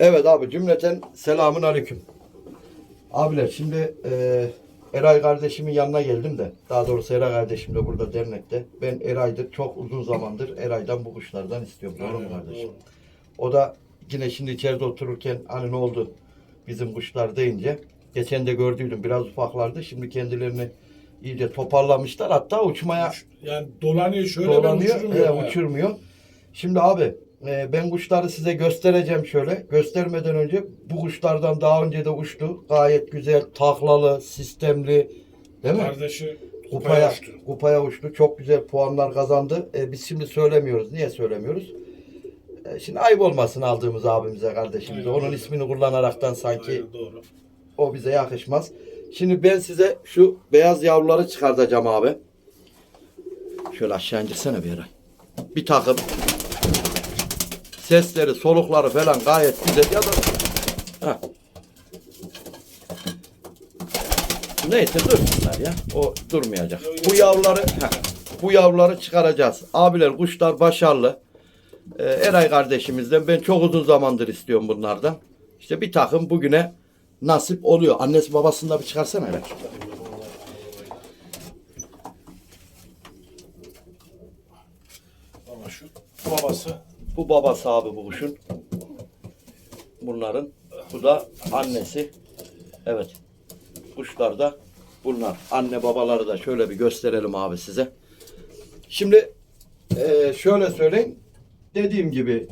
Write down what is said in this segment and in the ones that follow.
Evet abi cümleten selamun aleyküm. Abiler şimdi e, Eray kardeşimin yanına geldim de daha doğrusu Eray kardeşim de burada dernekte. Ben Eray'dır çok uzun zamandır Eray'dan bu kuşlardan istiyorum. Doğru mu kardeşim? O da yine şimdi içeride otururken hani ne oldu bizim kuşlar deyince geçen de gördüydüm biraz ufaklardı. Şimdi kendilerini iyice toparlamışlar. Hatta uçmaya Yani dolanıyor şöyle dolanıyor, ben uçurmuyorum. he, ha. uçurmuyor. Şimdi abi e, ben kuşları size göstereceğim şöyle. Göstermeden önce bu kuşlardan daha önce de uçtu. Gayet güzel, taklalı, sistemli. Değil mi? Kardeşi Kupaya, uçtu. kupaya uçtu. Çok güzel puanlar kazandı. E, biz şimdi söylemiyoruz. Niye söylemiyoruz? E, şimdi ayıp olmasın aldığımız abimize, kardeşimize. Aynen Onun öyle. ismini kullanaraktan sanki Aynen, doğru. o bize yakışmaz. Şimdi ben size şu beyaz yavruları çıkartacağım abi. Şöyle aşağı indirsene bir yere. Bir takım. Sesleri, solukları falan gayet güzel. Ya da... Heh. Neyse dursunlar ya. O durmayacak. Bu yavruları heh, bu yavruları çıkaracağız. Abiler kuşlar başarılı. Ee, Eray kardeşimizden ben çok uzun zamandır istiyorum bunlardan. İşte bir takım bugüne nasip oluyor. Annesi babasını da bir çıkarsana Eray. Ama şu babası Bu babası abi bu kuşun. Bunların. Bu da annesi. Evet. Kuşlar da bunlar. Anne babaları da şöyle bir gösterelim abi size. Şimdi eee, şöyle söyleyeyim. Dediğim gibi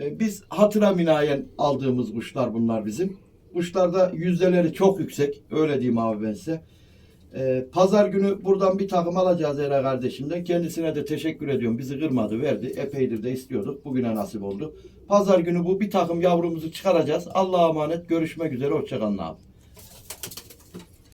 e, biz hatıra binaen aldığımız kuşlar bunlar bizim. Kuşlarda yüzdeleri çok yüksek. Öyle diyeyim abi ben size. Ee, pazar günü buradan bir takım alacağız Eray kardeşimden. Kendisine de teşekkür ediyorum. Bizi kırmadı, verdi. Epeydir de istiyorduk. Bugüne nasip oldu. Pazar günü bu bir takım yavrumuzu çıkaracağız. Allah'a emanet. Görüşmek üzere. Hoşçakalın abi.